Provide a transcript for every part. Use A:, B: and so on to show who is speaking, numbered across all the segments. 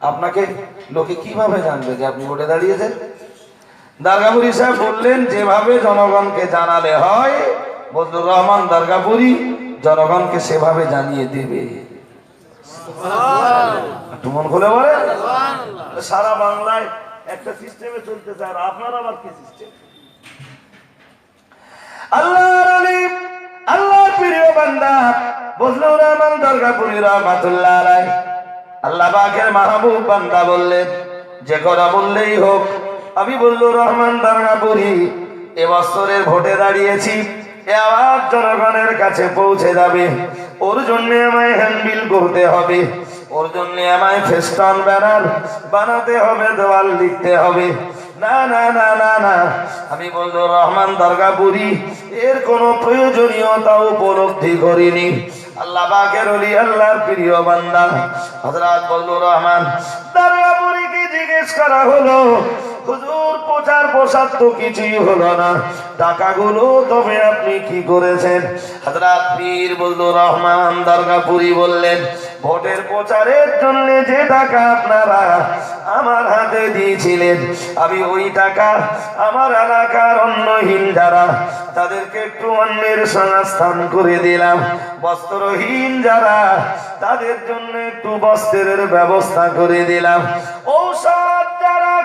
A: আপনাকে লোকে কীভাবে জানবে যে আপনি ভোটে দাঁড়িয়েছেন? দার্গাপুরি সাহেব বললেন, যেভাবে জনগণকে জানালে হয় বজলুর রহমান দার্গাপুরি জনগণকে সেভাবে জানিয়ে দেবে। একটু মন খুলে বলে সারা বাংলায় একটা সিস্টেমে চলতে চায় আপনার আবার কি সিস্টেম? আল্লাহর আলিম, আল্লাহর প্রিয় বান্দা বজলুর রহমান দরগাপুরি রহমাতুল্লাহ আলাই আল্লাহ পাকের মাহবুব বান্দা বললেন, যে কথা বললেই হোক, আমি বললু, রহমান দরগাপুরি এবছরের ভোটে দাঁড়িয়েছি, এ আওয়াজ জনগণের কাছে পৌঁছে যাবে। ওর জন্য আমায় হ্যান্ডবিল করতে হবে, ওর জন্য আমায় ফেস্টন ব্যানার বানাতে হবে, দেওয়াল লিখতে হবে। না না না না না, আমি বলল, রহমান দরগাপুরি এর কোনো প্রয়োজনীয়তা উপলব্ধি করিনি। আল্লাহ বাগের ওলি আল্লাহর প্রিয় বান্দা হযরত বলল রহমান দরগাপুরিকে জিজ্ঞেস করা হলো? হুজুর প্রচার প্রসার তো কিছুই হলো না। টাকাগুলো তবে আপনি কি করেছেন? হযরত পীর বলল রহমান দরগাপুরি বললেন, ভোটের প্রচারের জন্য যে টাকা আপনারা আমার হাতে দিয়েছিলেন, আমি ওই টাকা আমার এলাকার অন্যহীন যারা, তাদেরকে একটু অন্যের সংস্থান করে দিলাম। বস্ত্রহীন যারা, তাদের জন্য একটু বস্ত্রের ব্যবস্থা করে দিলাম। ঔষধ যারা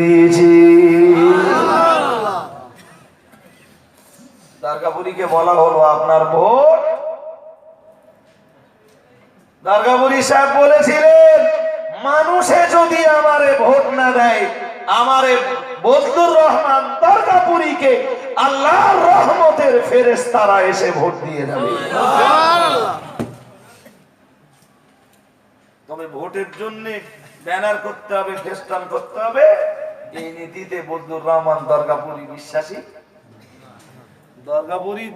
A: দিয়েছি। দারগাপুরিকে বলা হলো আপনার ভোট। দারগাপুরি সাহেব বলেছিলেন মানুষে যদি আমারে ভোট না দেয় আমারে বদলুর রহমান দরগাপুরিকে আল্লাহর রহমতের ফেরেশতারা এসে ভোট দিয়ে যাবে তবে ভোটের জন্য ব্যানার করতে হবে ফেস্টান করতে হবে। এই নীতিতে বদলুর রহমান দরগাপুরি বিশ্বাসী। দরগাপুরি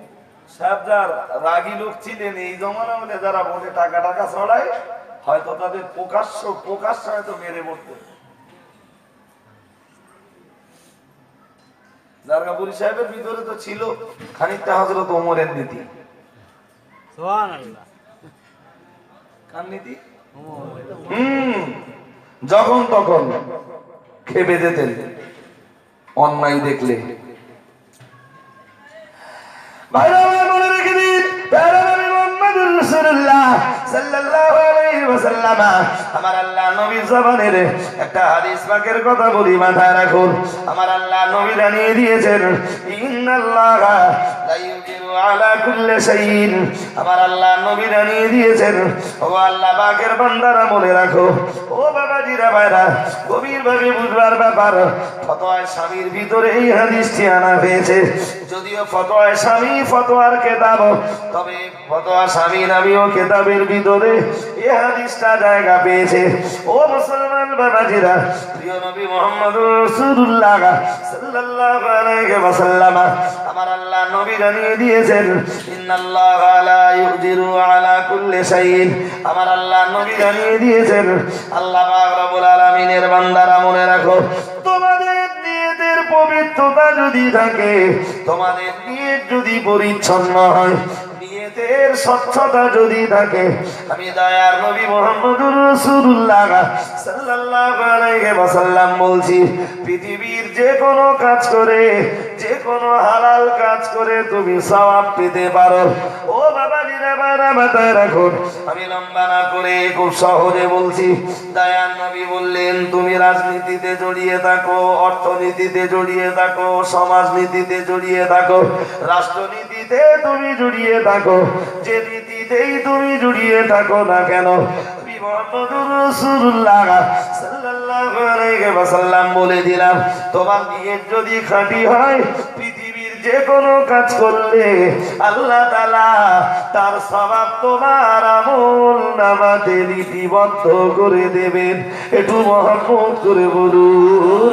A: সাহেব যার রাগী লোক ছিলেন এই জমানা হলে যারা ভোটে টাকা টাকা ছড়ায় হয়তো তাদের প্রকাশ্য প্রকাশ্য হয়তো মেরে পড়তো দারগাপুরি সাহেবের ভিতরে তো ছিল খানিকটা হজরত ওমরের নীতি। কার নীতি? হুম যখন তখন। খেপে যেতেন অন্যায় দেখলে। আমার আল্লাহ নবী একটা কথা বলি আমার আল্লাহ জানিয়ে দিয়েছেন আমার আল্লাহ নবী জানিয়ে দিয়েছেন। ও আল্লাহ পাকের বান্দারা মনে রাখো। ও বাবাজিরা ভাইরা গভীর ভাবে বুঝবার ব্যাপার, ফতোয়ায় স্বামীর ভিতরে এই হাদিসটি আনা হয়েছে। যদিও ফতোয়ায় স্বামী ফতোয়ার কেতাব, তবে ফতোয়া স্বামী নামীয় কেতাবের ভিতরে এ হাদিসটা জায়গা পেয়েছে। ও মুসলমান বাবাজিরা, প্রিয় নবী মোহাম্মদ রাসূলুল্লাহ সাল্লাল্লাহু আলাইহি ওয়াসাল্লাম, আমার আল্লাহ নবী জানিয়ে দিয়েছেন। আমার আল্লাহ বান্দারা মনে রাখো, তোমাদের নিয়তের পবিত্রতা যদি থাকে, তোমাদের নিয়ে যদি পরিচ্ছন্ন হয় স্বচ্ছতা যদি থাকে, আমি দয়ার নবী সাল্লাল্লাহু আলাইহি ওয়াসাল্লাম বলছি, পৃথিবীর যে কোনো কাজ করে যে কোনো হালাল কাজ করে তুমি সওয়াব পেতে পারো। ও বাবা রাখুন, আমি লম্বা না করে খুব সহজে বলছি, দয়ার নবী বললেন, তুমি রাজনীতিতে জড়িয়ে থাকো, অর্থনীতিতে জড়িয়ে থাকো, সমাজনীতিতে জড়িয়ে থাকো রাষ্ট্রনীতিতে তুমি জড়িয়ে থাকো, যে নীতিতেই তুমি জড়িয়ে থাকো না কেন? বলে দিলাম, তোমার নিয়ত যদি খাঁটি হয়, পৃথিবীর যে কোনো কাজ করলে আল্লাহ তার স্বভাব তোমার আমল নামাতে লিপিবদ্ধ করে দেবেন। একটু মহব্বত করে বলুন।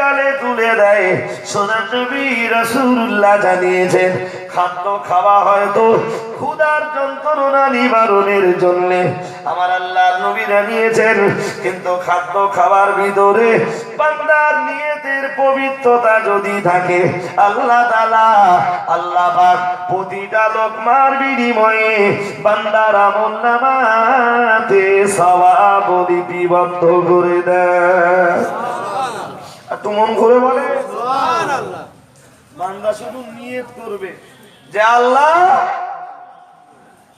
A: গালে তুলে দেয়। সোনার নবী রাসূলুল্লাহ জানিয়েছেন, খাদ্য খাওয়া হয়তো ক্ষুধার যন্ত্রণা নিবারণের জন্য। আমার আল্লাহর নবী জানিয়েছেন, কিন্তু খাদ্য খাবার ভিতরে বান্দার নিয়তের পবিত্রতা যদি থাকে, আল্লাহ তাআলা, আল্লাহ পাক প্রতিটা লোকমার বিনিময়ে বান্দার আমল নামাতে সওয়াব লিপিবদ্ধ করে দেয় আর মন করে বলে? বান্দা শুধু নিয়ত করবে যে আল্লাহ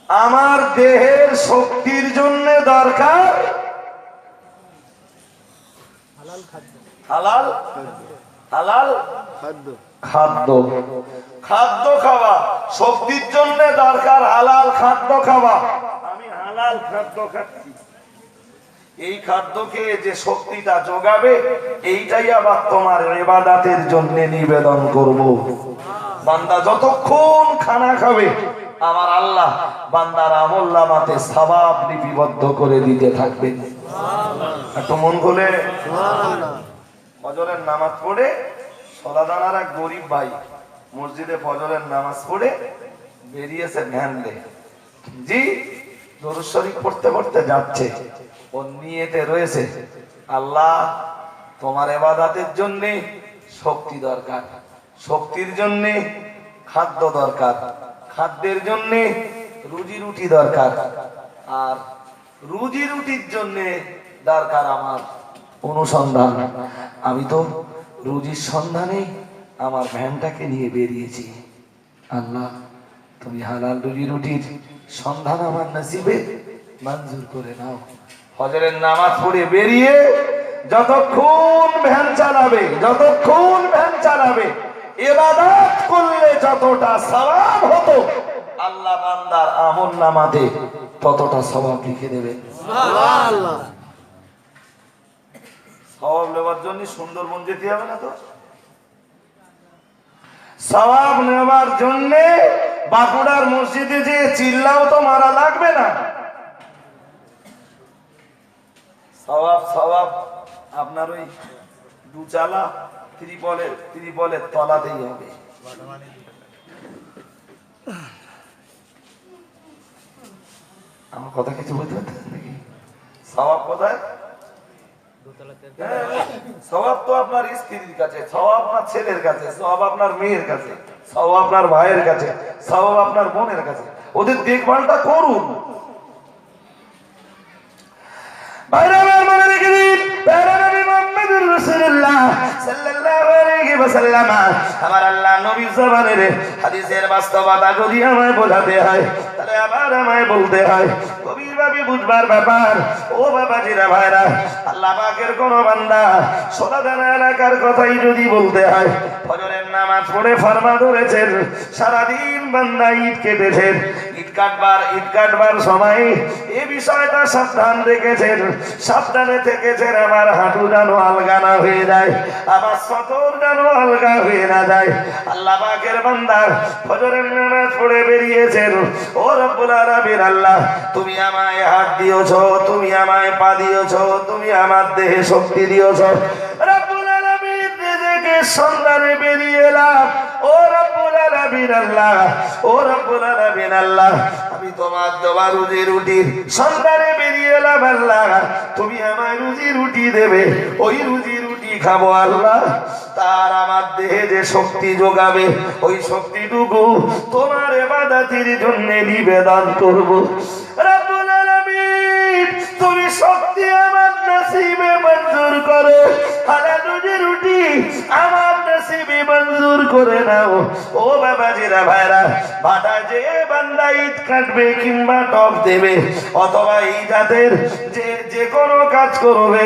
A: আমার দেহের শক্তির জন্য দরকার হালাল হালাল
B: খাদ্য।
A: খাদ্য। খাদ্য খাওয়া শক্তির জন্য দরকার হালাল খাদ্য খাওয়া। আমি হালাল খাদ্য খাচ্ছি। এই খাদ্যকে যে শক্তিটা যোগাবে, এইটাই আবার তোমার এবাদাতের জন্য নিবেদন করব। বান্দা যতক্ষণ খানা খাবে, আমার আল্লাহ বান্দার আমল্লামাতে সবাব লিপিবদ্ধ করে দিতে থাকবে। একটু মন ফজরের নামাজ পড়ে সলাদানার এক গরিব ভাই মসজিদে ফজরের নামাজ পড়ে বেরিয়েছে ভ্যানলে জি দরুদ পড়তে পড়তে যাচ্ছে। ও নিয়েতে রয়েছে, আল্লাহ, তোমার এবাদাতের জন্য শক্তি দরকার। শক্তির জন্য খাদ্য দরকার। খাদ্যের জন্য রুজি রুটি দরকার। আর রুজি রুটির জন্য দরকার আমার অনুসন্ধান। আমি তো রুজির সন্ধানে আমার ভ্যানটাকে নিয়ে বেরিয়েছি। আল্লাহ, তুমি হালাল রুজি রুটির সন্ধান আমার নসিবে মঞ্জুর করে নাও। হজরের নামাজ পড়ে বেরিয়ে যতক্ষণ ভ্যান চালাবে যতক্ষণ ভ্যান চালাবে এবাদত করলে যতটা সওয়াব হতো আল্লাহ বান্দার আমল নামাতে ততটা সওয়াব লিখে দেবে।
B: আল্লাহ
A: সওয়াব নেওয়ার জন্য সুন্দরবন যেতে হবে না তো? সওয়াব নেওয়ার জন্য বাঁকুড়ার মসজিদে যে চিল্লাও তো মারা লাগবে না। সওয়াব সওয়াব আপনার ওই দুচালা ত্রিপলের ত্রিপলের তলাতেই হবে। আমার কথা কিছু বুঝতে পারতেন নাকি? সওয়াব কোথায়? হ্যাঁ, সওয়াব তো আপনার স্ত্রীর কাছে সওয়াব আপনার ছেলের কাছে সওয়াব আপনার মেয়ের কাছে। সওয়াব আপনার ভাইয়ের কাছে সব আপনার বোনের কাছে। ওদের দেখভালটা করুন। ভাইরা আমার মনে রেখে দিন প্যারা নবী মুহাম্মদুর কথাই যদি বলতে হয় নামাজ ফরমা ধরেছেন, সারাদিন বান্দা ঈদ কেটেছেন, ঈদ কাটবার ঈদ কাটবার সময় এ বিষয়টা সাবধান রেখেছেন, সাবধানে থেকেছেন আমার হাঁটু যেন আলগা না হয়ে যায় আমার সতর যেন হালকা হয়ে না যায়। আল্লাহ পাকের বান্দা ফজরের নামাজ পড়ে বেরিয়েছেন। ও রব্বুল আলামিন আল্লাহ, তুমি আমায় হাত দিয়েছ, তুমি আমায় পা দিয়েছ, তুমি আমার দেহে শক্তি দিয়েছ। নিজেকে সন্ধানে বেরিয়ে এলাম। ও রব্বুল আলামিন আল্লাহ, ও রব্বুল আলামিন আল্লাহ, আমি তোমার দেওয়া রুজি রুটির সন্ধানে বেরিয়ে এলাম আল্লাহ। তুমি আমায় রুজি রুটি দেবে, ওই রুজি রুটি খাব আল্লাহ। তার আমার দেহে যে শক্তি যোগাবে, ওই শক্তিটুকু তোমার এবাদাতির জন্য নিবেদন করব। তুমি শক্তি আমার নসিবে মঞ্জুর করো। হালা রুজি রুটি আমার নসিবে মঞ্জুর করে নাও। ও বাবাজিরা ভাইরা ভাটা যে বান্দা ঈদ কাটবে কিংবা টপ দেবে, অথবা এই জাতের যে যে কোনো কাজ করবে,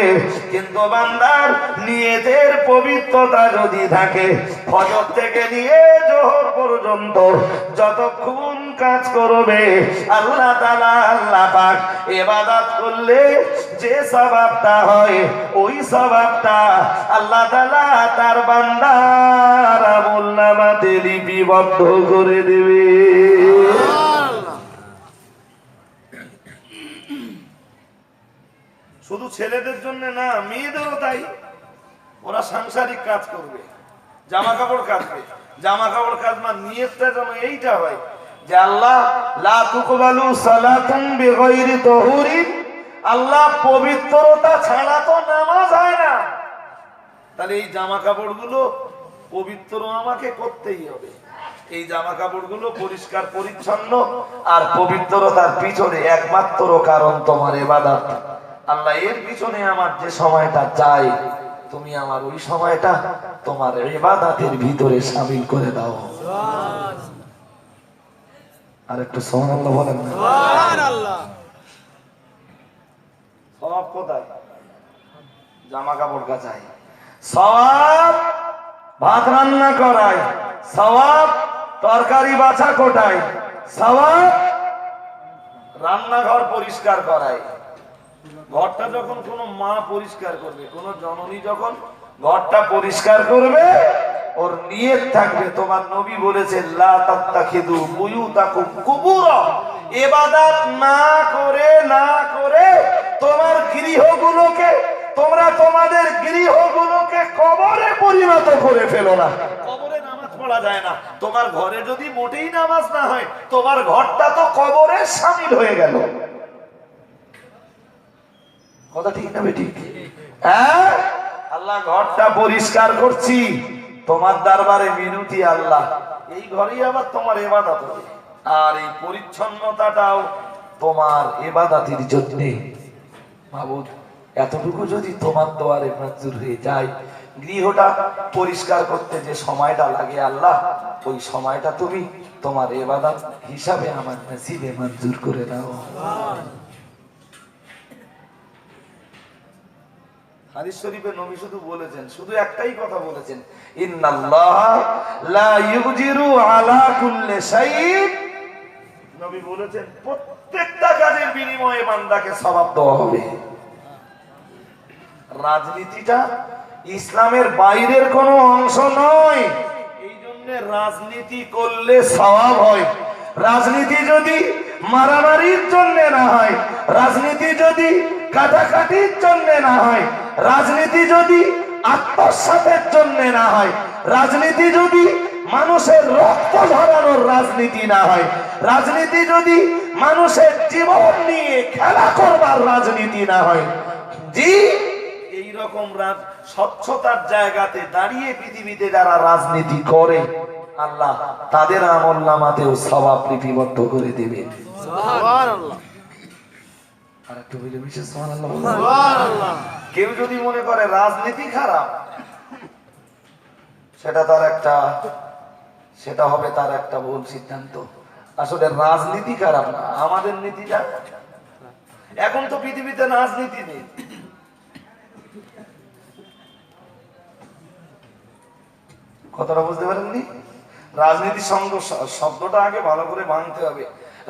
A: কিন্তু বান্দার নিয়তের পবিত্রতা যদি থাকে, ফজর থেকে নিয়ে জোহর পর্যন্ত যতক্ষণ কাজ করবে। আল্লাহ তালা আল্লাহ পাক এবাদাত করলে যে স্বভাবটা হয়, ওই স্বভাবটা আল্লাহ তালা তার বান্দার লিপিবদ্ধ করে দেবে। শুধু ছেলেদের জন্য না, মেয়েদেরও তাই। ওরা সাংসারিক কাজ করবে জামা কাপড় কাচবে। জামা কাপড় কাচবা নিয়তটা যেন এইটা হয় পরিষ্কার, পরিচ্ছন্ন আর পবিত্রতার পিছনে একমাত্র কারণ তোমার এবাদত আল্লাহ এর পিছনে আমার যে সময়টা চাই, তুমি আমার ওই সময়টা তোমার এবাদাতের ভিতরে সামিল করে দাও। আর একটু সোহান বলেন। সব কোথায়? জামা কাপড় কাচাই সব ভাত রান্না করাই সবাব তরকারি বাছা কোটাই সবাব রান্নাঘর পরিষ্কার করাই ঘরটা যখন কোনো মা পরিষ্কার করবে কোন জননী যখন ঘরটা পরিষ্কার করবে ওর নিয়ত থাকবে, তোমার নবী বলেছে, লা তাত্তাখিদু বুয়ুতাকুম কুবুরা। ইবাদত না করে না করে তোমার গৃহগুলোকে, তোমরা তোমাদের গৃহগুলোকে কবরে পরিণত করে ফেলো না। কবরে নামাজ পড়া যায় না। তোমার ঘরে যদি মোটেই নামাজ না হয়, তোমার ঘরটা তো কবরে সামিল হয়ে গেল। কথা ঠিক না ঠিক? হ্যাঁ? আল্লাহ ঘরটা পরিষ্কার করছি। তোমার দরবারে মিনতি আল্লাহ। এই ঘরেই আবার তোমার এবাদত হবে। আর এই পরিচ্ছন্নতাটাও তোমার এবাদাতির জন্য। মাবুদ, এতটুকু যদি তোমার দোয়ারে মঞ্জুর হয়ে যায়, গৃহটা পরিষ্কার করতে যে সময়টা লাগে আল্লাহ, ওই সময়টা তুমি তোমার এবাদত হিসাবে আমার নসিবে মঞ্জুর করে দাও। হাদিস শরীফে নবী শুধু বলেছেন, শুধু একটাই কথা বলেছেন, ইন্নাল্লাহ লা ইউজিরু আলা কুল্লি শাইইন। নবী বলেছেন, প্রত্যেকটা কাজের বিনিময়ে বান্দাকে সওয়াব দেওয়া হবে। রাজনীতিটা ইসলামের বাইরের কোনো অংশ নয়। এই জন্য রাজনীতি করলে সওয়াব হয়। রাজনীতি যদি মারামারির জন্য না হয়, রাজনীতি যদি কাটাকাটির জন্য না হয় রাজনীতি যদি আত্মসাতের জন্য না হয় রাজনীতি যদি মানুষের রক্ত ঝরানোর রাজনীতি না হয় রাজনীতি যদি মানুষের জীবন নিয়ে খেলা করবার রাজনীতি না হয় জি এই রকম রাজ স্বচ্ছতার জায়গাতে দাঁড়িয়ে পৃথিবীতে যারা রাজনীতি করে আল্লাহ তাদের আমল নামাতেও স্বভাব লিপিবদ্ধ করে দেবে। আর একটু বলে বিশেষ। সুবহানাল্লাহ। কেউ যদি মনে করে রাজনীতি খারাপ, সেটা তার একটা, সেটা হবে তার একটা ভুল সিদ্ধান্ত। আসলে রাজনীতি খারাপ না, আমাদের নীতিটা। এখন তো পৃথিবীতে রাজনীতি নেই। কথাটা বুঝতে পারেননি? রাজনীতি শব্দটা আগে ভালো করে ভাঙতে হবে।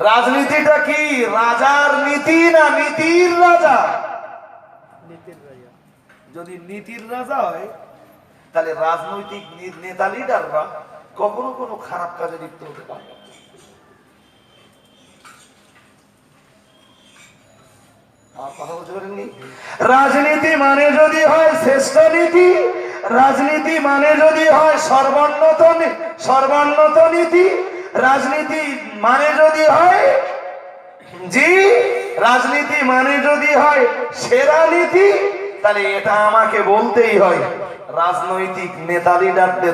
A: রাজনীতিটা কি, রাজার নীতি না নীতির রাজা? যদি নীতির রাজা হয়, তাহলে রাজনৈতিক নেতা লিডাররা কখনো কোনো খারাপ কাজে লিপ্ত হতে পারেননি? রাজনীতি মানে যদি হয় শ্রেষ্ঠ নীতি, রাজনীতি মানে যদি হয় সর্বোন্নত সর্বোন্নত নীতি, রাজনীতি মানে যদি হয় জি, রাজনীতি মানে যদি হয় সেরা নীতি তাহলে এটা আমাকে বলতেই হয়। রাজনৈতিক নেতা লিডারদের